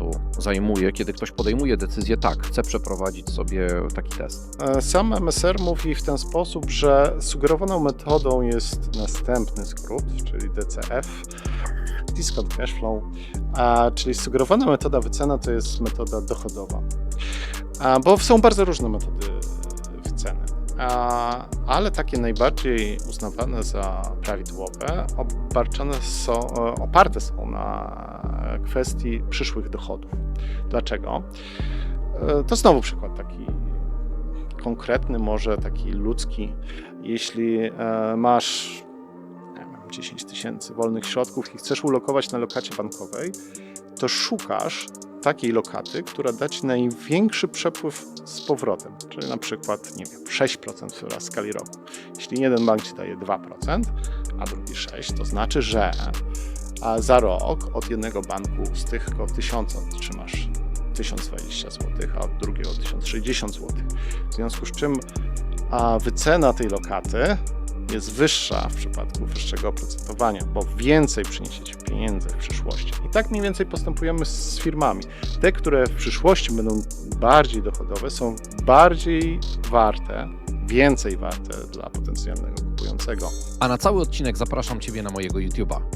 czasu zajmuje, kiedy ktoś podejmuje decyzję, tak, chcę przeprowadzić sobie taki test? E, Sam MSR mówi w ten sposób, że sugerowaną metodą jest następny skrót, czyli DCF, Discount Cashflow, a, czyli sugerowana metoda wycena to jest metoda dochodowa. A, bo są bardzo różne metody ale takie najbardziej uznawane za prawidłowe obarczone są, e, oparte są na kwestii przyszłych dochodów. Dlaczego? E, To znowu przykład taki konkretny, może taki ludzki. Jeśli e, masz wiem, 10 tysięcy wolnych środków i chcesz ulokować na lokacie bankowej, to szukasz takiej lokaty, która da ci największy przepływ z powrotem, czyli na przykład, nie wiem, 6% w skali roku. Jeśli jeden bank ci daje 2%, a drugi 6%, to znaczy, że za rok od jednego banku z tych około 1000 otrzymasz 1020 zł, a od drugiego 1060 zł. W związku z czym a wycena tej lokaty jest wyższa w przypadku wyższego oprocentowania, bo więcej przyniesie ci pieniędzy w przyszłości. I tak mniej więcej postępujemy z firmami. Te, które w przyszłości będą bardziej dochodowe, są bardziej warte, więcej warte dla potencjalnego kupującego. A na cały odcinek zapraszam Ciebie na mojego YouTube'a.